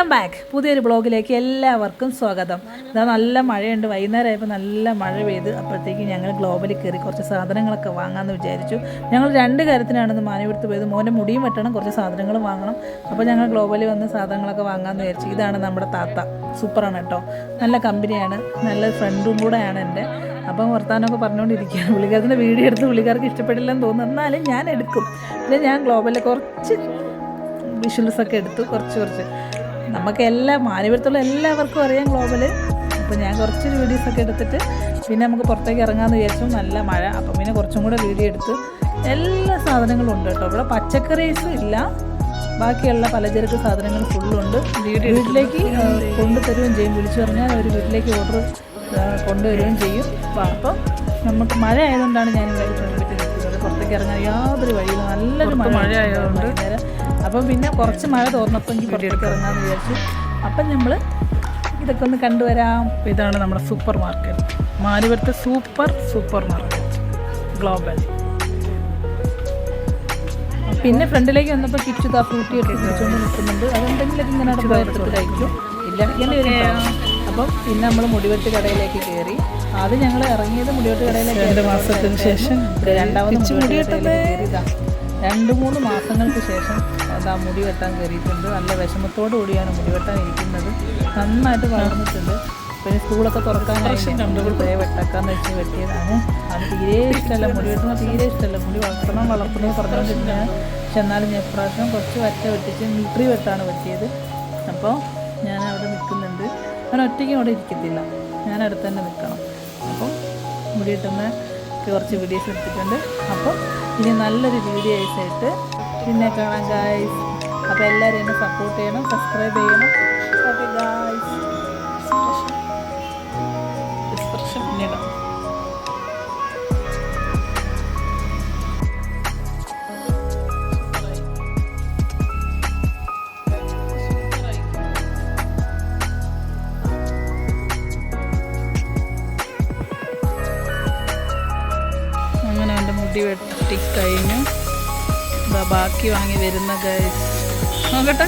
Welcome back പുതിയൊരു ബ്ലോഗിലേക്ക് എല്ലാവർക്കും സ്വാഗതം. ഇതാ നല്ല മഴയുണ്ട്. വൈകുന്നേരമായപ്പോൾ നല്ല മഴ പെയ്ത് അപ്പോഴത്തേക്ക് ഞങ്ങൾ ഗ്ലോബലിൽ കയറി കുറച്ച് സാധനങ്ങളൊക്കെ വാങ്ങാമെന്ന് വിചാരിച്ചു. ഞങ്ങൾ രണ്ട് കാര്യത്തിനാണ് ഇന്ന് മാനവെടുത്ത് പോയത്. മോനെ മുടിയും വെട്ടണം കുറച്ച് സാധനങ്ങൾ വാങ്ങണം. അപ്പോൾ ഞങ്ങൾ ഗ്ലോബലിൽ വന്ന് സാധനങ്ങളൊക്കെ വാങ്ങാമെന്ന് വിചാരിച്ചു. ഇതാണ് നമ്മുടെ താത്ത. സൂപ്പറാണ് കേട്ടോ. നല്ല കമ്പനിയാണ്. നല്ല ഫ്രണ്ടും കൂടെയാണ് എന്റെ അപ്പം വർത്താനമൊക്കെ പറഞ്ഞുകൊണ്ടിരിക്കുകയാണ് പുള്ളിക്കാരത്തിന്റെ വീഡിയോ എടുത്ത് പുള്ളിക്കാർക്ക് ഇഷ്ടപ്പെടില്ലെന്ന് തോന്നുന്നു. എന്നാലും ഞാൻ എടുക്കും. പിന്നെ ഞാൻ ഗ്ലോബലിൽ കുറച്ച് വിഷ്വൽസൊക്കെ എടുത്തു. കുറച്ച് കുറച്ച്. നമുക്ക് എല്ലാ മാനവരത്തുള്ള എല്ലാവർക്കും അറിയാം ഗ്ലോബൽ അപ്പോൾ ഞാൻ കുറച്ച് വീഡിയോസ് ഒക്കെ എടുത്തിട്ട് പിന്നെ നമുക്ക് പുറത്തേക്ക് ഇറങ്ങാമെന്ന് വിചാരിച്ചു. നല്ല മഴ. അപ്പം പിന്നെ കുറച്ചും കൂടെ വീഡിയോ എടുത്ത് എല്ലാ സാധനങ്ങളും ഉണ്ട് കേട്ടോ. ഇവിടെ പച്ചക്കറീസും ഇല്ല. ബാക്കിയുള്ള പലചരക്ക് സാധനങ്ങൾ ഫുള്ളുണ്ട് വീട്ടിലേക്ക് കൊണ്ടുതരുകയും ചെയ്യും. വിളിച്ചു പറഞ്ഞാൽ അവർ വീട്ടിലേക്ക് ഓർഡർ കൊണ്ടുവരികയും ചെയ്യും. അപ്പോൾ അപ്പം നമുക്ക് മഴ ആയതുകൊണ്ടാണ് ഞാൻ ഇവിടെ നിൽക്കുന്നത് പുറത്തേക്ക് ഇറങ്ങാൻ യാതൊരു വഴിയില്ല. നല്ലൊരു മഴ ആയതുകൊണ്ട് അപ്പം പിന്നെ കുറച്ച് മഴ തോർന്നപ്പോൾ എനിക്ക് പുറത്തേക്ക് ഇറങ്ങാമെന്ന് വിചാരിച്ചു. അപ്പം നമ്മൾ ഇതൊക്കെ ഒന്ന് കണ്ടുവരാം. ഇതാണ് നമ്മുടെ സൂപ്പർ മാർക്കറ്റ്. മാലിപുരത്തെ സൂപ്പർ സൂപ്പർ മാർക്കറ്റ്. ഗ്ലോബൽ. പിന്നെ ഫ്രണ്ടിലേക്ക് വന്നപ്പോൾ കിച്ചു ആ ഫ്രൂട്ടി ഒക്കെ പിടിച്ചുകൊണ്ട് നിൽക്കുന്നുണ്ട്. അതെന്തെങ്കിലും ഇങ്ങനെ പോയെടുത്ത് കഴിക്കും. ഇല്ല ഇങ്ങനെ അപ്പം പിന്നെ നമ്മൾ മുടിവെട്ട് കടയിലേക്ക് കയറി അത് ഞങ്ങൾ ഇറങ്ങിയത് മുടിവെട്ട് കടയിലേക്ക് രണ്ട് മാസത്തിന് ശേഷം രണ്ടാമത് മുടിവെട്ട് കയറിയതാ രണ്ട് മൂന്ന് മാസങ്ങൾക്ക് ശേഷം അതാ മുടി വെട്ടാൻ കയറിയിട്ടുണ്ട് നല്ല വിഷമത്തോടു കൂടിയാണ് മുടി വെട്ടാൻ ഇരിക്കുന്നത്. നന്നായിട്ട് വളർന്നിട്ടുണ്ട്. പിന്നെ സ്കൂളൊക്കെ തുറക്കാനായിട്ട് പോയി വെട്ടക്കാന്ന് വെച്ച് വെട്ടിയതാണ്. അത് തീരെ ഇഷ്ടമല്ല. മുടി വെട്ടുന്ന തീരെ ഇഷ്ടമല്ല. മുടി വളർത്തണം വളർത്തണം പറഞ്ഞുകൊണ്ടിരിക്കുകയാണ് പക്ഷെ എന്നാലും ഞാൻ ഇപ്രാവശ്യം കുറച്ച് വറ്റ വെട്ടിച്ച് മിലിറ്ററി വെട്ടാണ് വെട്ടിയത്. അപ്പോൾ ഞാൻ അവിടെ നിൽക്കുന്നുണ്ട് ഞാൻ ഒറ്റയ്ക്ക് അവിടെ ഇരിക്കത്തില്ല. ഞാൻ അടുത്ത് തന്നെ നിൽക്കണം. അപ്പം മുടി വെട്ടുന്ന കുറച്ച് വീഡിയോസ് എടുത്തിട്ടുണ്ട്. അപ്പം ഇനി നല്ലൊരു വീഡിയോസ് ആയിട്ട് പിന്നെ കാണാം ഗായ്സ് അപ്പോൾ എല്ലാവരും എന്നെ സപ്പോർട്ട് ചെയ്യണം സബ്സ്ക്രൈബ് ചെയ്യണം. അങ്ങനെ എന്റെ മുടി വെട്ടി കഴിഞ്ഞു ദാ ബാക്കി വാങ്ങി വരുന്ന ഗൈസ് നോക്കട്ടെ.